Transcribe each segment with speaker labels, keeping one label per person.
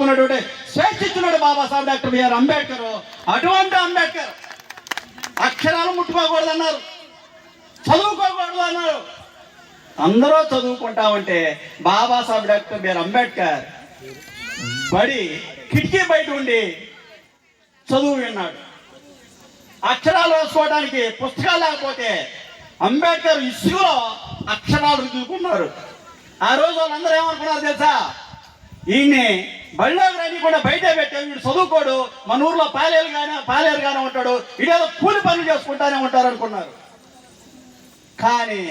Speaker 1: చెప్పుకున్నటువంటి స్వేచ్ఛ Babasaheb doctor B R Ambedkar. అటువంటి అంబేద్కర్ అక్షరాలు ముట్టుకోకూడదు అన్నారు చదువుకోకూడదు అన్నారు. అందరూ చదువుకుంటామంటే Babasaheb doctor B R Ambedkar బడి కిటికీ బయట ఉండి చదువు విన్నాడు. అక్షరాలు రాసుకోవడానికి పుస్తకాలు లేకపోతే అంబేద్కర్ ఇసుకలో అక్షరాలు రుద్దుకున్నారు. ఆ రోజు వాళ్ళందరూ ఏమనుకున్నారు తెలుసా? ఈయన్ని బళ్ళోకి రాని కూడా బయటే పెట్టాం వీడు చదువుకోడు. మన ఊర్లో పాలేరు కానీ పాలేరు కానీ ఉంటాడు. ఇదేదో కూలి పనులు చేసుకుంటానే ఉంటారు అనుకున్నారు కానీ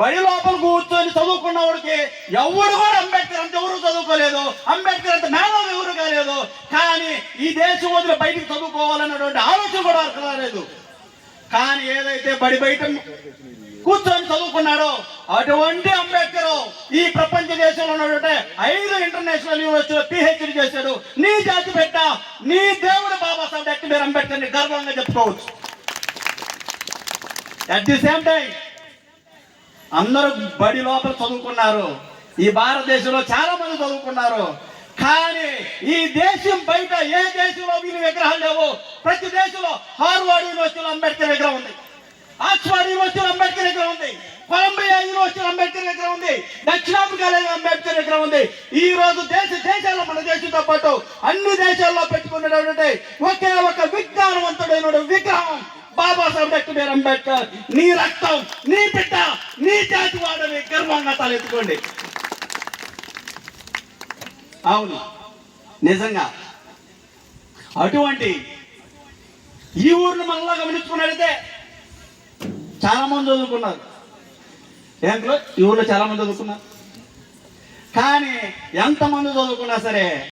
Speaker 1: బడి లోపల కూర్చొని చదువుకున్న వాడికి ఎవరు కూడా అంబేద్కర్ అంత ఎవరు చదువుకోలేదు. అంబేద్కర్ అంత మేధావి ఎవరు కాలేదు. కానీ ఈ దేశం వదిలి బయటికి చదువుకోవాలన్నటువంటి ఆలోచన కూడా రాలేదు. కానీ ఏదైతే బడి బయట కూర్చొని చదువుకున్నాడు. అటువంటి అంబేద్కర్ ఈ ప్రపంచ దేశంలో ఉన్నటువంటి ఐదు ఇంటర్నేషనల్ యూనివర్సిటీలో పిహెచ్డి చేశాడు. నీ జాతి పెట్ట నీ దేవుడు బాబాసాహెబ్ డాక్టర్ అంబేద్కర్ని గర్వంగా చెప్పుకోవచ్చు. అట్ ది సేమ్ టైం అందరూ బడి లోపల చదువుకున్నారు. ఈ భారతదేశంలో చాలా మంది చదువుకున్నారు. కానీ ఈ దేశం బయట ఏ దేశంలో వీళ్ళు విగ్రహాలు లేవు ప్రతి దేశంలో హార్వర్డ్ యూనివర్సిటీలో అంబేద్కర్ విగ్రహం ఉంది. ఆక్స్ఫర్డ్ యూనివర్సిటీ అంబేద్కర్ విగ్రహం ఉంది కొలంబియా యూనివర్సిటీలో అంబేద్కర్ విగ్రహం ఉంది దక్షిణాఫ్రికాలో అంబేద్కర్ విగ్రహం ఉంది. ఈ రోజు దేశ దేశాల్లో మన దేశంతో పాటు అన్ని దేశాల్లో పెట్టుకున్నటువంటి ఒకే ఒక విజ్ఞానవంతుడైన విగ్రహం బాబాసాహెబ్ డాక్టర్ అంబేద్కర్. నీ రక్తం నీ బిడ్డ నీ జాతి వాడని గర్వంగా తలెత్తుకోండి అవును నిజంగా అటువంటి ఈ ఊరిని మనలో గమనించుకున్నట్లయితే చాలా మంది చదువుకున్నారు. ఏంట్లో ఈ ఊళ్ళో చాలా మంది చదువుకున్నారు. కానీ ఎంతమంది చదువుకున్నా సరే